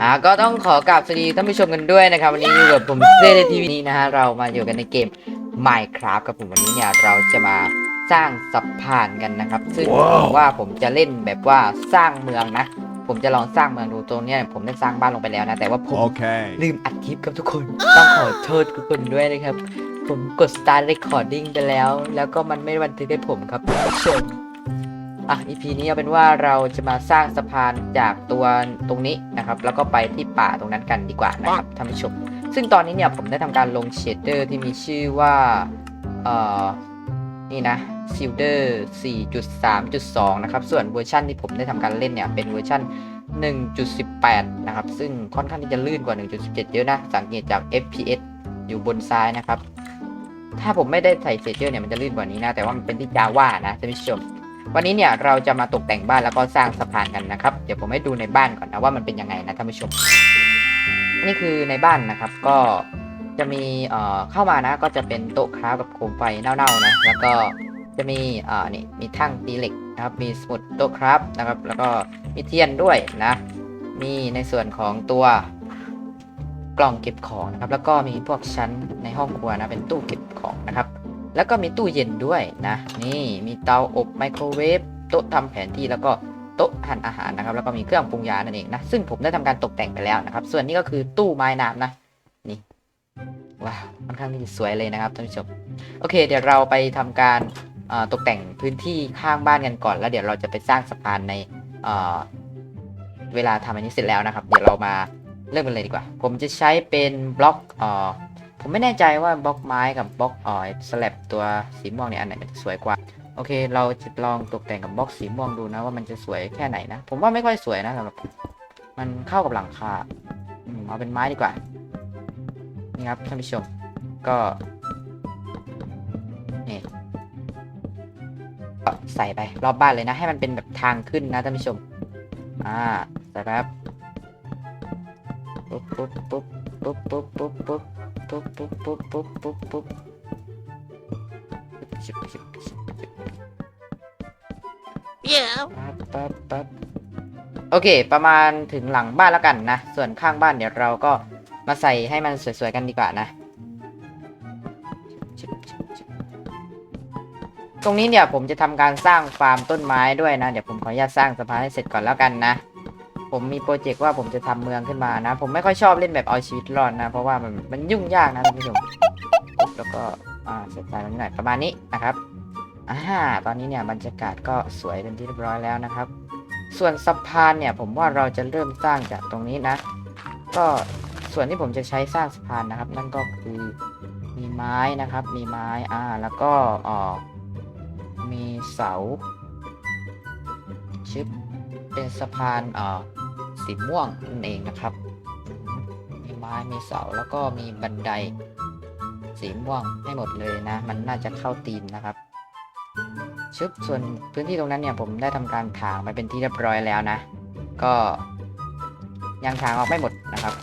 อ่าก็ต้องขอกราบสวัสดีท่านผู้ชมกันด้วยนะครับ วันนี้อยู่กับผมเซเลทีวีนี้นะฮะเรามาอยู่กันในเกม Minecraft กับผมวันนี้เนี่ยเราจะมาสร้างสะพานกันนะครับ ซึ่งผมว่าผมจะเล่นแบบว่าสร้างเมืองนะ ผมจะลองสร้างเมืองดูตรงเนี้ยผมได้สร้างบ้านลงไปแล้วนะ แต่ว่าผม Okay. ลืมอัดคลิปกับทุกคน ต้องขอโทษทุกคนด้วยนะครับ ผมกด start recording ไปแล้ว แล้วก็มันไม่บันทึกให้ผมครับท่านผู้ชม อะ EP นี้เอาเป็นว่าเราจะมาสร้างสะพานจากตัวตรงนี้นะครับ แล้วก็ไปที่ป่าตรงนั้นกันดีกว่านะครับท่านผู้ชม ซึ่งตอนนี้เนี่ยผมได้ทำการลงเชดเดอร์ที่มีชื่อว่า เอ่อ นี่นะ s i l d e r 4.3.2 นะครับ ส่วนเวอร์ชันที่ผมได้ทำการเล่นเนี่ยเป็นเวอร์ชัน1.18 นะครับ ซึ่งค่อนข้างที่จะลื่นกว่า 1.17 เยอะนะ สังเกตจาก FPS อยู่บนซ้ายนะครับ ถ้าผมไม่ได้ใส่เฟเจอร์เนี่ยมันจะลื่นกว่านี้นะ แต่ว่ามันเป็นที่ Java นะท่านผู้ชม วันนี้เนี่ยเราจะมาตกแต่งบ้านแล้วก็สร้างสะพานกันนะครับ เดี๋ยวผมให้ดูในบ้านก่อนนะว่ามันเป็นยังไงนะท่านผู้ชม นี่คือในบ้านนะครับก็จะมีเอ่อเข้ามานะก็จะเป็นโต๊ะคราฟกับโคมไฟเน่าๆนะแล้วก็จะมีเอ่อนี่มีทั้งตีเหล็กนะครับมีสมุดโต๊ะคราฟนะครับ แล้วก็มีเทียนด้วยนะมีในส่วนของตัวกล่องเก็บของนะครับ แล้วก็มีพวกชั้นในห้องครัวนะเป็นตู้เก็บของนะครับ แล้วก็มีตู้เย็นด้วยนะ นี่มีเตาอบไมโครเวฟโต๊ะทำแผนที่แล้วก็โต๊ะหั่นอาหารนะครับ แล้วก็มีเครื่องปรุงยานั่นเองนะ ซึ่งผมได้ทำการตกแต่งไปแล้วนะครับ ส่วนนี้ก็คือตู้ไม้น้ำนะ นี่ว้าวค่อนข้างที่จะสวยเลยนะครับท่านผู้ชม โอเค เดี๋ยวเราไปทำการตกแต่งพื้นที่ข้างบ้านกันก่อน แล้วเดี๋ยวเราจะไปสร้างสะพานในเเวลาทำอันนี้เสร็จแล้วนะครับ เดี๋ยวเรามาเริ่มกันเลยดีกว่า ผมจะใช้เป็นบล็อกอ่อ ผมไม่แน่ใจว่าบล็อกไม้กับบล็อกอ่อสลับตัวสีม่วงเนี่ยอันไหนมันสวยกว่า โอเค เราจะลองตกแต่งกับบล็อกสีม่วงดูนะว่ามันจะสวยแค่ไหนนะ ผมว่าไม่ค่อยสวยนะสำหรับมันเข้ากับหลังคาเอาเป็นไม้ดีกว่า นี่ครับท่านผู้ชม ก็นี่ก็ใส่ไปรอบบ้านเลยนะ ให้มันเป็นแบบทางขึ้นนะท่านผู้ชม อ่าใส่ไปครับปุ๊บปุ๊บปุ๊บปุ๊บปุ๊บปุ๊บปุ๊บ ปุ๊บปุ๊บปุ๊บปุ๊บปุ๊บปุ๊บชิบชิบชิบชิบ Yeah. ปั๊บปั๊บปั๊บโอเค ประมาณถึงหลังบ้านแล้วกันนะ ส่วนข้างบ้านเดี๋ยวเราก็มาใส่ให้มันสวยๆกันดีกว่านะชิบชิบชิบตรงนี้เนี่ยผมจะทำการสร้างฟาร์มต้นไม้ด้วยนะ เดี๋ยวผมขออนุญาตสร้างสะพานให้เสร็จก่อนแล้วกันนะ ผมมีโปรเจกต์ว่าผมจะทำเมืองขึ้นมานะ ผมไม่ค่อยชอบเล่นแบบเอาชีวิตรอดนะ เพราะว่ามันมันยุ่งยากนะท่านผู้ชมแล้วก็อ่าเสร็จไปแล้วนิดหน่อยประมาณนี้นะครับอ่าตอนนี้เนี่ยบรรยากาศก็สวยเป็นที่เรียบร้อยแล้วนะครับ ส่วนสะพานเนี่ยผมว่าเราจะเริ่มสร้างจากตรงนี้นะ ก็ส่วนที่ผมจะใช้สร้างสะพานนะครับ นั่นก็คือมีไม้นะครับ มีไม้อ่าแล้วก็อ่อมีเสาชึบเป็นสะพานอ่อ สีม่วงนั่นเองนะครับ มีไม้มีเสาแล้วก็มีบันได สีม่วงให้หมดเลยนะ มันน่าจะเข้าตีมนะครับชึบส่วนพื้นที่ตรงนั้นเนี่ยผมได้ทำการถางไปเป็นที่เรียบร้อยแล้วนะ ก็ยังถางออกไม่หมดนะครับ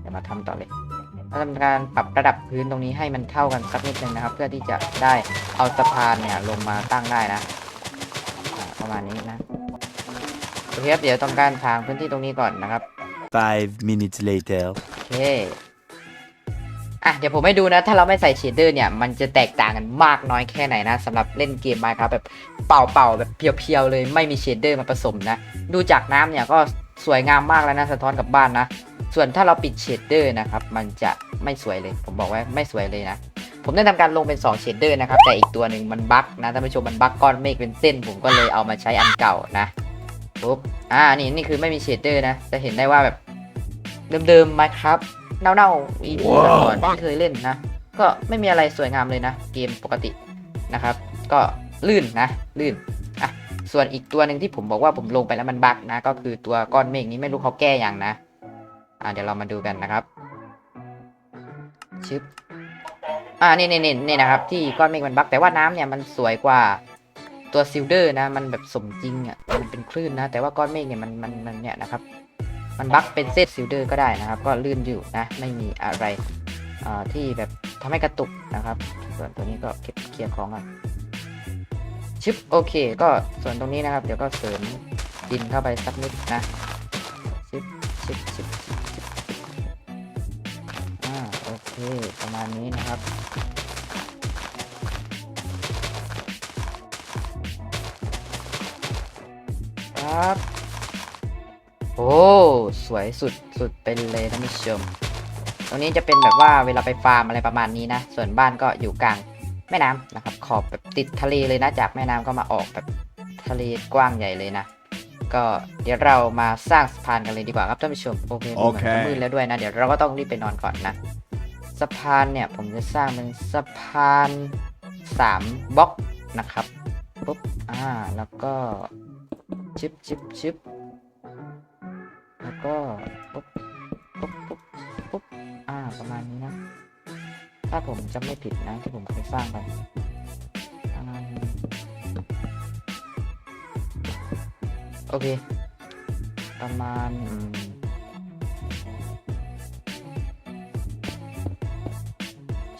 เดี๋ยวมาทำต่อเลยเราทำการปรับระดับพื้นตรงนี้ให้มันเท่ากันสักนิดนึงนะครับ เพื่อที่จะได้เอาสะพานเนี่ยลงมาตั้งได้นะ ประมาณนี้นะ อเคครับเดี๋ยวทำการทางพื้นที่ตรงนี้ก่อนนะครับ Five minutes later. โอเคอะเดี๋ยวผมให้ดูนะ ถ้าเราไม่ใส่เชดเดอร์เนี่ย มันจะแตกต่างกันมากน้อยแค่ไหนนะสำหรับเล่นเกม Minecraft แบบเป่าๆแบบเพียวๆเลยไม่มีเชดเดอร์มาผสมนะ ดูจากน้ำเนี่ยก็สวยงามมากแล้วนะสะท้อนกับบ้านนะ ส่วนถ้าเราปิดเชดเดอร์นะครับ มันจะไม่สวยเลย ผมบอกว่าไม่สวยเลยนะ ผมได้ทำการลงเป็น2เชดเดอร์นะครับ แต่อีกตัวหนึ่งมันบั๊กนะท่านผู้ชมมันบั๊กก้อนเมฆเป็นเส้น ผมก็เลยเอามาใช้อันเก่านะ ปุ๊บ อ่า นี่นี่คือไม่มีเชดเดอร์นะ จะเห็นได้ว่าแบบ เดิมๆ Minecraft เน่าๆ EP ก่อนๆที่เคยเล่นนะ ก็ไม่มีอะไรสวยงามเลยนะ เกมปกตินะครับ ก็ลื่นนะ ลื่น อะ ส่วนอีกตัวหนึ่งที่ผมบอกว่าผมลงไปแล้วมันบั๊กนะ ก็คือตัวก้อนเมฆนี้ไม่รู้เขาแก้ยังนะ อ่า เดี๋ยวเรามาดูกันนะครับ ชึบ อ่านี่นี่นี่นี่นะครับ ที่ก้อนเมฆมันบั๊กแต่ว่าน้ำเนี่ยมันสวยกว่า ตัวซิลเดอร์นะ มันแบบสมจริงอะมันเป็นคลื่นนะ แต่ว่าก้อนเมฆเนี่ยมันมันมันเนี่ยนะครับ มันบั๊กเป็นเซตซิลเดอร์ก็ได้นะครับ ก็ลื่นอยู่นะ ไม่มีอะไรที่แบบทำให้กระตุกนะครับ ส่วนตัวนี้ก็เก็บเคลียร์ของก่อนชิปโอเค ก็ส่วนตรงนี้นะครับ เดี๋ยวก็เสริมดินเข้าไปสักนิดนะชิปชชิบชิบชิบชิบอ่าโอเค ประมาณนี้นะครับ ครับ โอ้ สวยสุดสุดไปเลยท่านผู้ชม ตรงนี้จะเป็นแบบว่าเวลาไปฟาร์มอะไรประมาณนี้นะ ส่วนบ้านก็อยู่กลางแม่น้ำนะครับ ขอบแบบติดทะเลเลยนะ จากแม่น้ำก็มาออกแบบทะเลกว้างใหญ่เลยนะ ก็เดี๋ยวเรามาสร้างสะพานกันเลยดีกว่าครับท่านผู้ชม โอเคดูเหมือนจะมืดแล้วด้วยนะ เดี๋ยวเราก็ต้องรีบไปนอนก่อนนะ สะพานเนี่ยผมจะสร้างเป็นสะพานสามบล็อกนะครับปุ๊บ อ่า แล้วก็ ชิปชิปชิปแล้วก็ปุ๊บปุ๊บปุ๊บปุ๊บอ่า ประมาณนี้นะ ถ้าผมจำไม่ผิดนะที่ผมเคยสร้างไปประมาณโอเค ประมาณ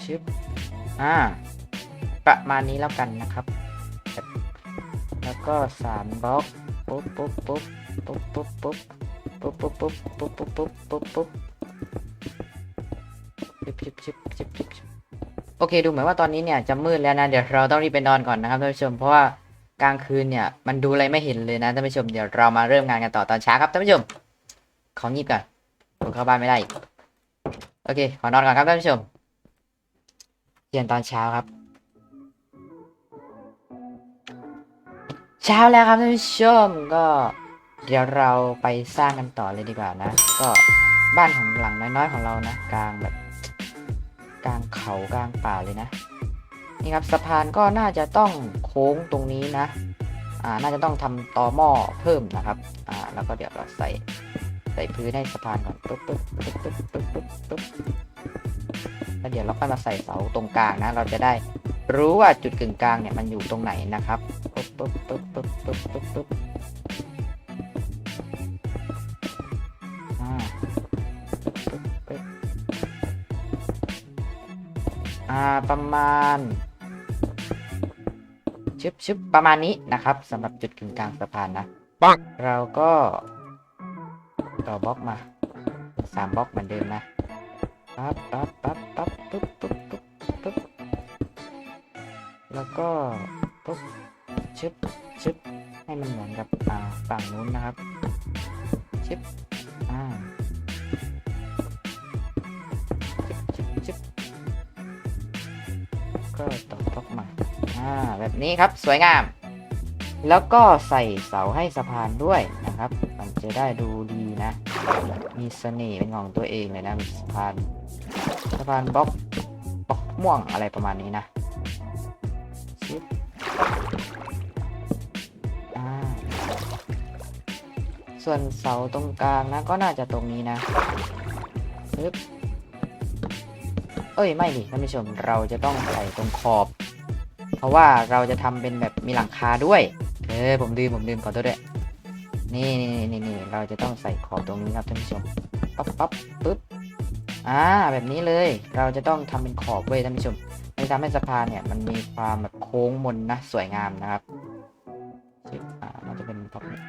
ชิปอ่า ประมาณนี้แล้วกันนะครับ แล้วก็สามบล็อก ปุ๊บปุ๊บปุ๊บปุ๊บปุ๊บปุ๊บปุ๊บปุ๊บปุ๊บปุ๊บปุ๊บปุ๊บปุ๊บปุ๊บชิบชิบชิบชิบชิบชิบโอเคดูเหมือนว่าตอนนี้เนี่ยจะมืดแล้วนะเดี๋ยวเราต้องรีบไปนอนก่อนนะครับท่านผู้ชมเพราะว่ากลางคืนเนี่ยมันดูอะไรไม่เห็นเลยนะท่านผู้ชมเดี๋ยวเรามาเริ่มงานกันต่อตอนเช้าครับท่านผู้ชมของงีบก่อนผมเข้าบ้านไม่ได้โอเคขอนอนก่อนครับท่านผู้ชมเรียนตอนเช้าครับ เช้าแล้วครับท่านผู้ชมก็เดี๋ยวเราไปสร้างกันต่อเลยดีกว่านะ ก็บ้านของหลังน้อยๆของเรานะ กลางแบบ กลางเขากลางป่าเลยนะ นี่ครับสะพานก็น่าจะต้องโค้งตรงนี้นะ อ่าน่าจะต้องทำตอหม้อเพิ่มนะครับ อ่าแล้วก็เดี๋ยวเราใส่ใส่พื้นให้สะพานก่อนปุ๊บปุ๊บปุ๊บปุ๊บปุ๊บปุ๊บปุ๊บแล้วเดี๋ยวเราก็มาใส่เสาตรงกลางนะ เราจะได้ รู้ว่าจุดกึ่งกลางเนี่ยมันอยู่ตรงไหนนะครับปุ๊บปุ๊บปุ๊บปุ๊บปุ๊บปุ๊บปุ๊บอ่าปุ๊บปุ๊บอาประมาณชึบชึบประมาณนี้นะครับสำหรับจุดกึ่งกลางสะพานนะปังเราก็ต่อบล็อกมาสามบล็อกเหมือนเดิมนะปั๊บปั๊บปั๊บปั๊บปุ๊บปุ๊บปุ๊บ แล้วก็ปุ๊บชึบชึบให้มันเหมือนกับอ่าฝั่งนู้นนะครับชึบอ่าชึบชึบก็ต่อบล็อกมาอ่าแบบนี้ครับสวยงาม แล้วก็ใส่เสาให้สะพานด้วยนะครับ มันจะได้ดูดีนะ มีเสน่ห์เป็นของตัวเองเลยนะมีสะพานสะพานบล็อกบล็อกม่วงอะไรประมาณนี้นะ ส่วนเสาตรงกลางนะก็น่าจะตรงนี้นะปึ๊บเอ้ยไม่ดิท่านผู้ชมเราจะต้องใส่ตรงขอบ เพราะว่าเราจะทำเป็นแบบมีหลังคาด้วย เออผมลืมผมลืมขอโทษด้วยนี่นี่นี่นี่เราจะต้องใส่ขอบตรงนี้ครับท่านผู้ชมปั๊บปั๊บปึ๊บอ่าแบบนี้เลยเราจะต้องทำเป็นขอบเว้ยท่านผู้ชมมันทำให้สะพานเนี่ยมันมีความแบบโค้งมนนะสวยงามนะครับชึบอ่ามันจะเป็นแบบนี้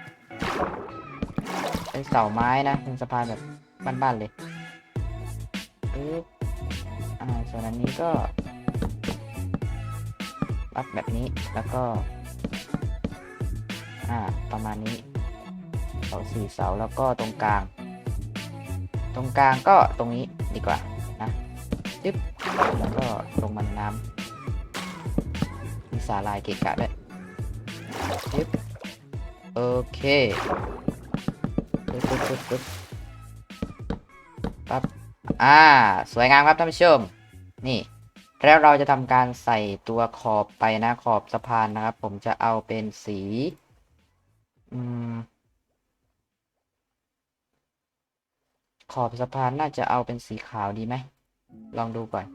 เป็นเสาไม้นะเป็นสะพานแบบบ้านๆเลยปึ๊บอ่าส่วนอันนี้ก็ปักแบบนี้แล้วก็ อ่า ประมาณนี้เสาสี่เสาแล้วก็ตรงกลาง ตรงกลางก็ตรงนี้ดีกว่านะจึ๊บแล้วก็ลงมันน้ำมีสาลายเกะกะด้วยจึ๊บโอเค ปึ๊บปึ๊บปึ๊บปึ๊บปั๊บอ่า สวยงามครับท่านผู้ชม นี่ แล้วเราจะทำการใส่ตัวขอบไปนะขอบสะพานนะครับ ผมจะเอาเป็นสี อืม ขอบสะพานน่าจะเอาเป็นสีขาวดีไหม ลองดูก่อน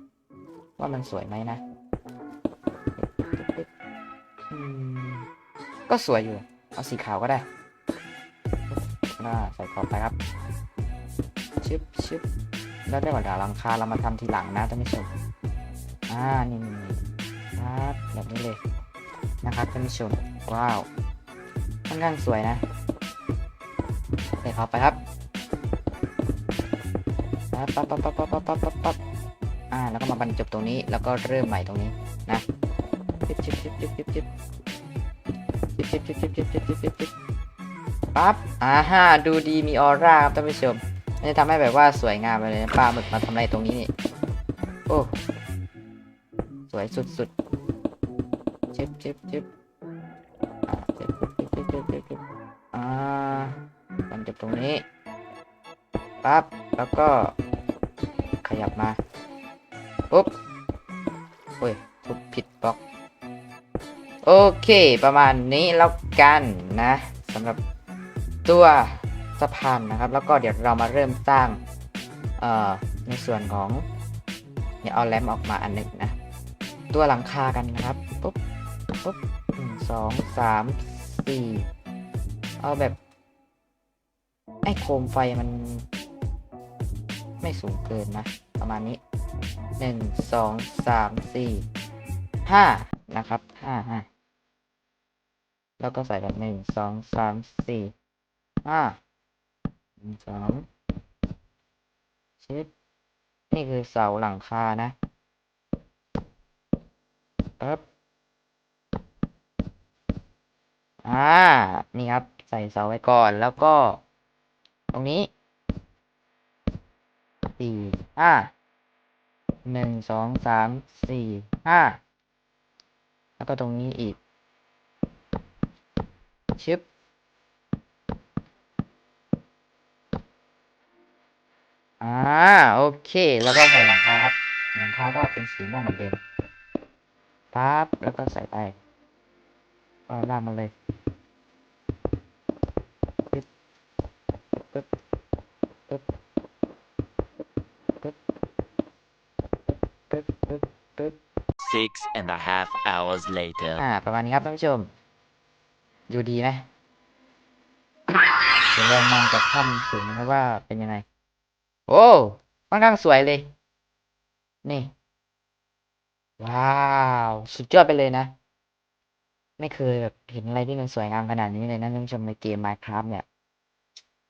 ว่ามันสวยไหมนะก็สวยอยู่ เอาสีขาวก็ได้ น่าใส่ขอบไปครับชึบชึบแล้วได้ว่าดี๋ยวลังคาเรามาทำทีหลังนะท่านผู้ชมอ่านี่นี่ครับแบบนี้เลยนะครับท่านผู้ชมว้าวค่อนข้างสวยนะใส่ข้าไปครับปั๊บปั๊บปั๊บปั๊บปั๊บปั๊บปั๊บปั๊บอ่าแล้วก็มาบรรจบตรงนี้แล้วก็เริ่มใหม่ตรงนี้นะจิ๊บจิ๊บจิ๊บจิ๊บจิ๊บจิ๊บจิ๊บจิ๊บจิ๊บจิ๊บจิ๊บจิ๊บจิ๊บจิ๊บ ปั๊บอ่าฮะดูดีมีออร่าครับท่านผู้ชมมันจะทำให้แบบว่าสวยงามไปเลยปลาหมึกมาทำอะไรตรงนี้นี่โอ้สวยสุดๆจิ๊บจิ๊บจิ๊บอ่าจิ๊บจิ๊บจิ๊บจิ๊บจิ๊บจิ๊บอ่าบรรจบตรงนี้ปั๊บแล้วก็ขยับมาปุ๊บโอ้ยทุบผิดบล็อกโอเค ประมาณนี้แล้วกันนะสำหรับ ตัวสะพานนะครับ แล้วก็เดี๋ยวเรามาเริ่มสร้างในส่วนของเนี่ยเอาแรมออกมาอันหนึ่งนะ ตัวหลังคากันนะครับปุ๊บปุ๊บหนึ่งสองสามสี่เอาแบบไอ้โคมไฟมัน ไม่สูงเกินนะ ประมาณนี้หนึ่งสองสามสี่ห้านะครับห้าห้าแล้วก็ใส่แบบหนึ่งสองสามสี่ ห้าหนึ่งสองชิดนี่คือเสาหลังคานะปั๊บอ่า นี่ครับ ใส่เสาไว้ก่อน แล้วก็ ตรงนี้สี่ห้าหนึ่งสองสามสี่ห้าแล้วก็ตรงนี้อีกชึบ อ่าโอเค แล้วก็ใส่หลังคาครับหลังคาก็เป็นสีม่วงเหมือนเดิมปั๊บแล้วก็ใส่ไปก็ลากมาเลยปึ๊บปึ๊บปึ๊บปึ๊บปึ๊บปึ๊บปึ๊บ Six and a half hours later. อ่า ประมาณนี้ครับท่านผู้ชมดูดีไหมเดี๋ยวเรามองจากถ้ำสูงนะครับว่าเป็นยังไง โอ้ค่อนข้างสวยเลย นี่ ว้าว สุดยอดไปเลยนะ ไม่เคยแบบเห็นอะไรที่มันสวยงามขนาดนี้เลยนะท่านผู้ชมในเกม Minecraft เนี่ย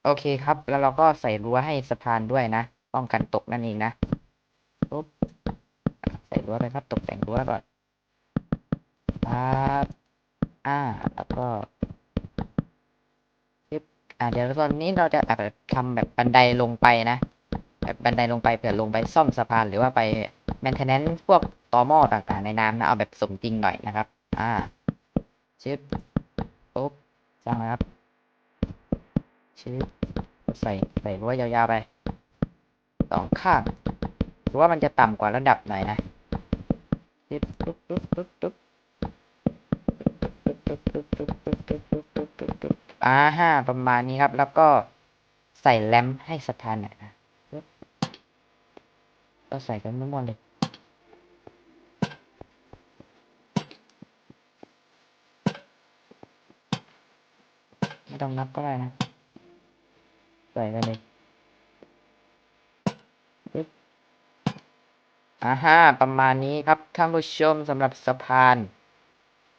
โอเคครับ แล้วเราก็ใส่รั้วให้สะพานด้วยนะ ป้องกันตกนั่นเองนะปุ๊บใส่รั้วไปครับ ตกแต่งรั้วก่อนปั๊บอ่า แล้วก็ปึ๊บอ่าเดี๋ยวตอนนี้เราจะแบบทำแบบบันไดลงไปนะ บันไดลงไปเผื่อลงไปซ่อมสะพานหรือว่าไปแมนเทนแนนพวกต่อหม้อต่างๆในน้ำนะเอาแบบสมจริงหน่อยนะครับ อ่าชิปปุ๊บสร้างนะครับชิปใส่ใส่รั้วยาวๆไปสองข้างหรือว่ามันจะต่ำกว่าระดับหน่อยนะชิปปุ๊บปุ๊บปุ๊บปุ๊บอ่าฮะประมาณนี้ครับ แล้วก็ใส่แรมให้สถานหน่อย ก็ใส่กันทั้งหมดเลยไม่ต้องนับก็ได้นะ ใส่ไปเลยอ่าฮะประมาณนี้ครับท่านผู้ชมสำหรับสะพาน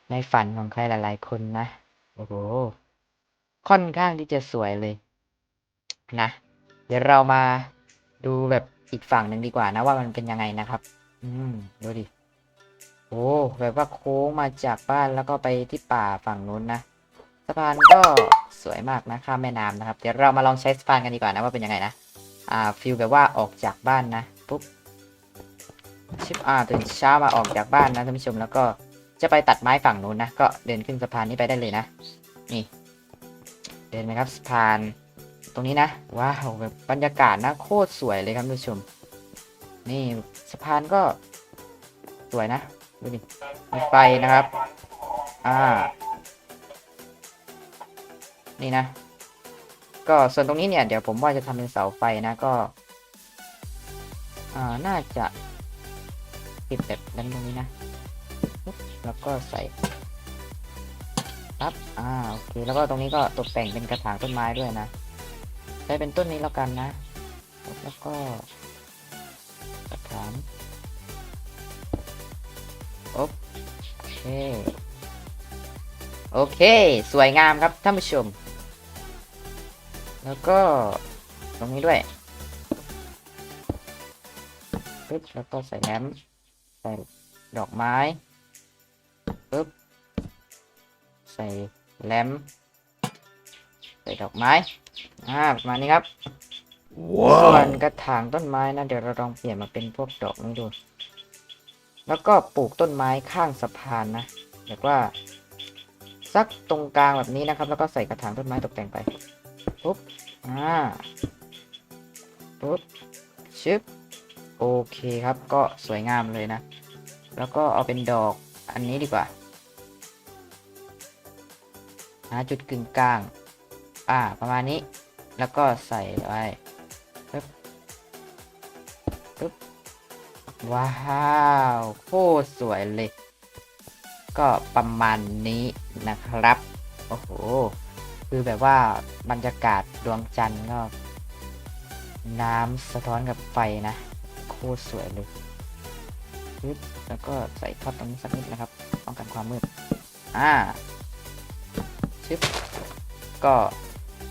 ในฝันของใครหลาย ๆ คนนะ โอ้โห ค่อนข้างที่จะสวยเลย นะ เดี๋ยวเรามาดูแบบ อีกฝั่งหนึ่งดีกว่านะว่ามันเป็นยังไงนะครับ อืมดูดิโอ้แบบว่าโค้งมาจากบ้านแล้วก็ไปที่ป่าฝั่งนู้นนะสะพานก็สวยมากนะข้ามแม่น้ำนะครับ เดี๋ยวเรามาลองใช้สะพานกันดีกว่านะว่าเป็นยังไงนะอ่าฟิลแบบว่าออกจากบ้านนะปุ๊บชิปอ่าตื่นเช้ามาออกจากบ้านนะท่านผู้ชมแล้วก็จะไปตัดไม้ฝั่งนู้นนะก็เดินขึ้นสะพานนี้ไปได้เลยนะ นี่ เดินไหมครับสะพาน ตรงนี้นะ ว้าวแบบบรรยากาศนะโคตรสวยเลยครับท่านผู้ชม นี่สะพานก็สวยนะดูดิมีไฟนะครับ อ่า นี่นะ ก็ส่วนตรงนี้เนี่ย เดี๋ยวผมว่าจะทำเป็นเสาไฟนะก็ อ่า น่าจะปิดแบบด้านตรงนี้นะ แล้วก็ใส่ปั๊บ อ่า โอเค แล้วก็ตรงนี้ก็ตกแต่งเป็นกระถางต้นไม้ด้วยนะ ใช้เป็นต้นนี้แล้วกันนะ แล้วก็กระถางโอเค โอเค สวยงามครับท่านผู้ชม แล้วก็ตรงนี้ด้วยปึ๊บแล้วก็ใส่แหลมใส่ดอกไม้ปึ๊บใส่แหลม ใส่ดอกไม้อ่าประมาณนี้ครับ ส่วนกระถางต้นไม้นะเดี๋ยวเราลองเปลี่ยนมาเป็นพวกดอกนี้ดู แล้วก็ปลูกต้นไม้ข้างสะพานนะแบบว่าสักตรงกลางแบบนี้นะครับ แล้วก็ใส่กระถางต้นไม้ตกแต่งไปปุ๊บอ่าปุ๊บชึบโอเคครับ ก็สวยงามเลยนะ แล้วก็เอาเป็นดอกอันนี้ดีกว่าหาจุดกึ่งกลาง อ่า ประมาณนี้ แล้วก็ใส่ไว้ปึ๊บปึ๊บ ว้าว โคตรสวยเลย ก็ประมาณนี้นะครับ โอ้โห คือแบบว่าบรรยากาศดวงจันทร์ก็ น้ำสะท้อนกับไฟนะ โคตรสวยเลยปึ๊บแล้วก็ใส่ท็อปตรงนี้สักนิดนะครับ ป้องกันความมืด อ่า ชึบก็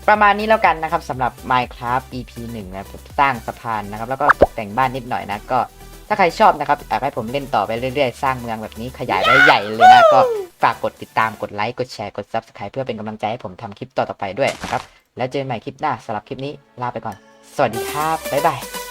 ประมาณนี้แล้วกันนะครับสำหรับ Minecraft EP 1นะครับสร้างสะพานนะครับ แล้วก็ตกแต่งบ้านนิดหน่อยนะก็ถ้าใครชอบนะครับอยากให้ผมเล่นต่อไปเรื่อยๆ สร้างเมืองแบบนี้ขยายไว้ใหญ่เลยนะ ก็ฝากกดติดตามกดไลค์กดแชร์กด Subscribe เพื่อเป็นกำลังใจให้ผมทำคลิปต่อๆไปด้วยนะครับแล้วเจอกันใหม่คลิปหน้าสำหรับคลิปนี้ลาไปก่อน สวัสดีครับบ๊ายบาย